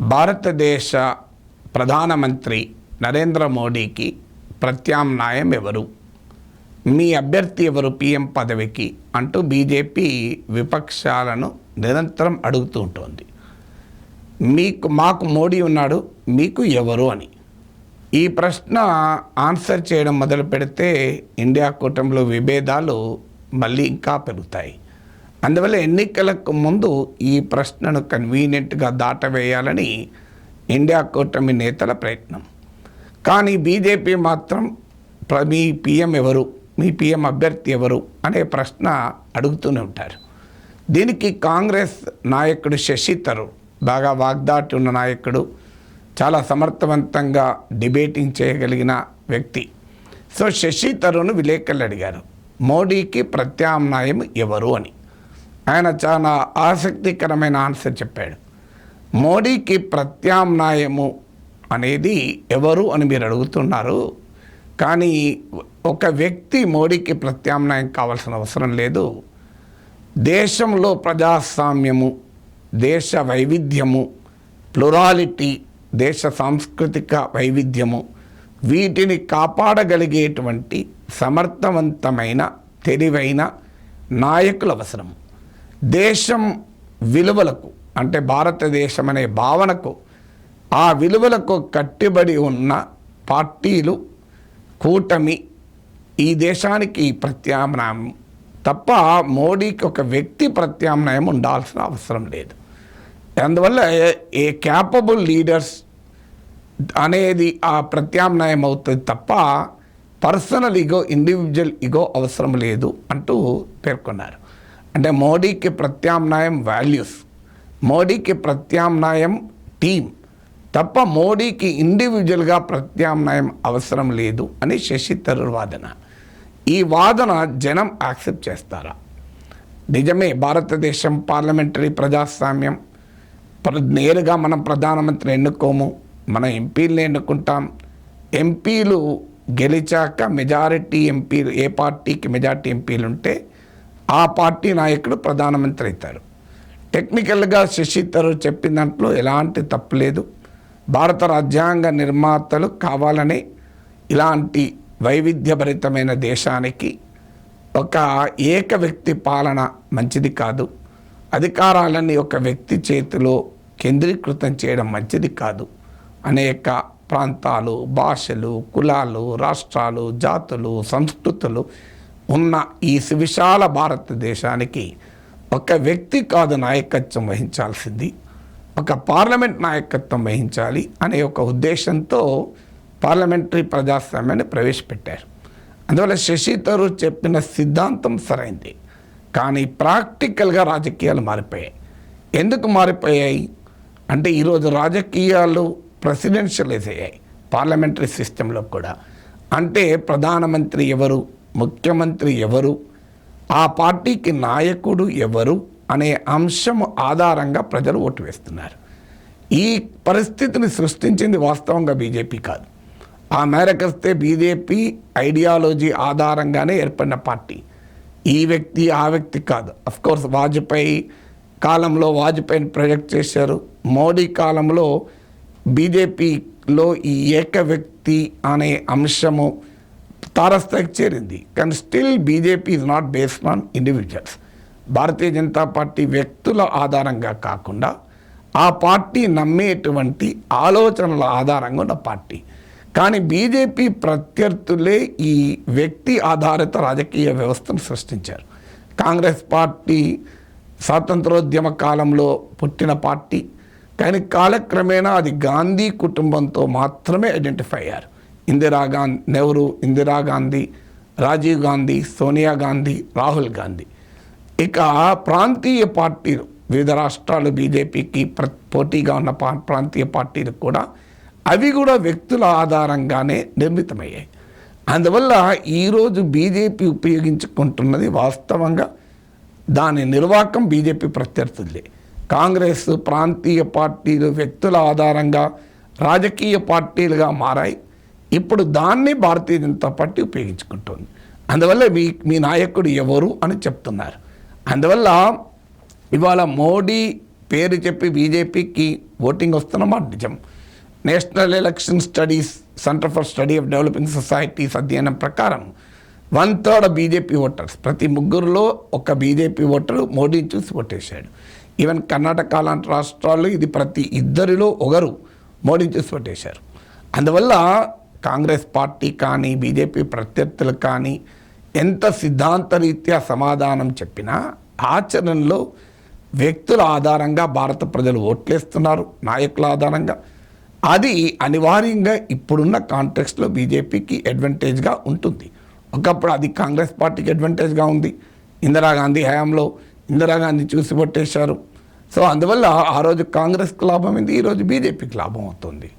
భారతదేశ ప్రధానమంత్రి నరేంద్ర మోడీకి ప్రత్యామ్నాయం ఎవరు? మీ అభ్యర్థి ఎవరు? పీఎం పదవికి అంటూ బీజేపీ విపక్షాలను నిరంతరం అడుగుతూ ఉంటుంది. మీకు మాకు మోడీ ఉన్నాడు మీకు ఎవరు అని. ఈ ప్రశ్న ఆన్సర్ చేయడం మొదలు పెడితే ఇండియా కూటమిలో విభేదాలు మళ్ళీ ఇంకా పెరుగుతాయి. అందువల్ల ఎన్నికలకు ముందు ఈ ప్రశ్నను కన్వీనియంట్గా దాటవేయాలని ఇండియా కూటమి నేతల ప్రయత్నం. కానీ బీజేపీ మాత్రం ప్ర- మీ పిఎం ఎవరు మీ పిఎం అభ్యర్థి ఎవరు అనే ప్రశ్న అడుగుతూనే ఉంటారు. దీనికి కాంగ్రెస్ నాయకుడు శశి తరుణ్ బాగా వాగ్దాటి ఉన్న నాయకుడు చాలా సమర్థవంతంగా డిబేటింగ్ చేయగలిగిన వ్యక్తి. సో శశి తరుణ్ విలేకరులు అడిగారు మోడీకి ప్రత్యామ్నాయం ఎవరు? అని. ఆయన చాలా ఆసక్తికరమైన ఆన్సర్ చెప్పాడు. మోడీకి ప్రత్యామ్నాయము అనేది ఎవరు అని మీరు అడుగుతున్నారు. కానీ ఒక వ్యక్తి మోడీకి ప్రత్యామ్నాయం కావాల్సిన అవసరం లేదు. దేశంలో ప్రజాస్వామ్యము దేశ వైవిధ్యము ప్లురాలిటీ దేశ సాంస్కృతిక వైవిధ్యము వీటిని కాపాడగలిగేటువంటి సమర్థవంతమైన తెలివైన నాయకులు అవసరం దేశం విలువలకు అంటే భారతదేశం అనే భావనకు ఆ విలువలకు కట్టుబడి ఉన్న పార్టీలు కూటమి ఈ దేశానికి ప్రత్యామ్నాయం. తప్ప మోడీకి ఒక వ్యక్తి ప్రత్యామ్నాయం ఉండాల్సిన అవసరం లేదు. అందువల్ల ఏ- ఏ క్యాపబుల్ లీడర్స్ అనేది ఆ ప్రత్యామ్నాయం అవుతుంది తప్ప పర్సనల్ ఇగో ఇండివిజువల్ ఇగో అవసరం లేదు అంటూ పేర్కొన్నారు. అంటే మోడీకి ప్రత్యామ్నాయం వాల్యూస్ మోడీకి ప్రత్యామ్నాయం టీం తప్ప మోడీకి ఇండివిజువల్గా ప్రత్యామ్నాయం అవసరం లేదు అని శశి థరూర్ వాదన. ఈ వాదన జనం యాక్సెప్ట్ చేస్తారా? నిజమే భారతదేశం పార్లమెంటరీ ప్రజాస్వామ్యం. నేరుగా మనం ప్రధానమంత్రి ఎన్నుకోము. మనం ఎంపీలను ఎన్నుకుంటాం. ఎంపీలు గెలిచాక మెజారిటీ ఎంపీలు ఏ పార్టీకి మెజారిటీ ఎంపీలు ఉంటే ఆ పార్టీ నాయకుడు ప్రధానమంత్రి అవుతారు టెక్నికల్గా శశి థరూర్ చెప్పిన దాంట్లో ఎలాంటి తప్పు లేదు. భారత రాజ్యాంగ నిర్మాతలు కావాలని ఇలాంటి వైవిధ్యభరితమైన దేశానికి ఒక ఏక వ్యక్తి పాలన మంచిది కాదు. అధికారాలని ఒక వ్యక్తి చేతిలో కేంద్రీకృతం చేయడం మంచిది కాదు. అనేక ప్రాంతాలు భాషలు కులాలు రాష్ట్రాలు జాతులు సంస్కృతులు ఉన్న ఈ సువిశాల భారతదేశానికి ఒక వ్యక్తి కాదు నాయకత్వం వహించాల్సింది. ఒక పార్లమెంట్ నాయకత్వం వహించాలి అనే ఒక ఉద్దేశంతో పార్లమెంటరీ ప్రజాస్వామ్యాన్ని ప్రవేశపెట్టారు. అందువల్ల శశి తరూర్ చెప్పిన సిద్ధాంతం సరైంది. కానీ ప్రాక్టికల్గా రాజకీయాలు మారిపోయాయి. ఎందుకు మారిపోయాయి? అంటే ఈరోజు రాజకీయాలు ప్రెసిడెన్షియలైజ్ అయ్యాయి పార్లమెంటరీ సిస్టంలో కూడా. అంటే ప్రధానమంత్రి ఎవరు? ముఖ్యమంత్రి ఎవరు? ఆ పార్టీకి నాయకుడు ఎవరు? అనే అంశం ఆధారంగా ప్రజలు ఓటు వేస్తున్నారు. ఈ పరిస్థితిని సృష్టించింది వాస్తవంగా బీజేపీ కాదు. ఆ మేరకు వస్తే బీజేపీ ఐడియాలజీ ఆధారంగానే ఏర్పడిన పార్టీ. ఈ వ్యక్తి ఆ వ్యక్తి కాదు. అఫ్కోర్స్ వాజ్పేయి కాలంలో వాజ్పేయిని ప్రొజెక్ట్ చేశారు. మోడీ కాలంలో బీజేపీలో ఈ ఏక వ్యక్తి అనే అంశము తారస్థాయికి చేరింది. కానీ still BJP is not based on individuals Bharatiya Janata Party వ్యక్తుల ఆధారంగా కాకుండా ఆ పార్టీ నమ్మేటువంటి ఆలోచనల ఆధారంగా ఉన్న పార్టీ. కానీ బీజేపీ ప్రత్యర్థులే ఈ వ్యక్తి ఆధారిత రాజకీయ వ్యవస్థను సృష్టించారు. కాంగ్రెస్ పార్టీ స్వాతంత్రోద్యమ కాలంలో పుట్టిన పార్టీ. కానీ కాలక్రమేణా అది గాంధీ కుటుంబంతో మాత్రమే ఐడెంటిఫై అయ్యారు. ఇందిరా గాంధీ నెహ్రూ ఇందిరాగాంధీ రాజీవ్ గాంధీ సోనియా గాంధీ రాహుల్ గాంధీ. ఇక ప్రాంతీయ పార్టీలు వివిధ రాష్ట్రాలు బీజేపీకి ప్ర పోటీగా ఉన్న పా ప్రాంతీయ పార్టీలు కూడా అవి కూడా వ్యక్తుల ఆధారంగానే నిర్మితమయ్యాయి. అందువల్ల ఈరోజు బీజేపీ ఉపయోగించుకుంటున్నది వాస్తవంగా దాని నిర్వాకం బీజేపీ ప్రత్యర్థులే కాంగ్రెస్ ప్రాంతీయ పార్టీలు వ్యక్తుల ఆధారంగా రాజకీయ పార్టీలుగా మారాయి. ఇప్పుడు దాన్ని భారతీయ జనతా పార్టీ ఉపయోగించుకుంటుంది. అందువల్ల మీ మీ నాయకుడు ఎవరు అని చెప్తున్నారు. అందువల్ల ఇవాళ మోడీ పేరు చెప్పి బీజేపీకి ఓటింగ్ వస్తున్నమాట నిజం. National election studies centre for study of developing societies అధ్యయనం ప్రకారం వన్ థర్డ్ బీజేపీ ఓటర్స్ ప్రతి ముగ్గురులో ఒక బీజేపీ ఓటరు మోడీని చూసి ఓటేశాడు. ఈవెన్ కర్ణాటక లాంటి రాష్ట్రాల్లో ఇది ప్రతి ఇద్దరిలో ఒకరు మోడీని చూసి ఓటేశారు. అందువల్ల కాంగ్రెస్ పార్టీ కానీ బీజేపీ ప్రత్యర్థులు కానీ ఎంత సిద్ధాంతరీత్యా సమాధానం చెప్పినా ఆచరణలో వ్యక్తుల ఆధారంగా భారత ప్రజలు ఓట్లేస్తున్నారు నాయకుల ఆధారంగా. అది అనివార్యంగా ఇప్పుడున్న కాంటెక్స్ట్లో బీజేపీకి అడ్వాంటేజ్గా ఉంటుంది. ఒకప్పుడు అది కాంగ్రెస్ పార్టీకి అడ్వాంటేజ్గా ఉంది. ఇందిరాగాంధీ హయాంలో ఇందిరాగాంధీ చూసి పట్టేశారు. సో అందువల్ల ఆ రోజు కాంగ్రెస్కి లాభం అయింది ఈరోజు బీజేపీకి లాభం అవుతుంది.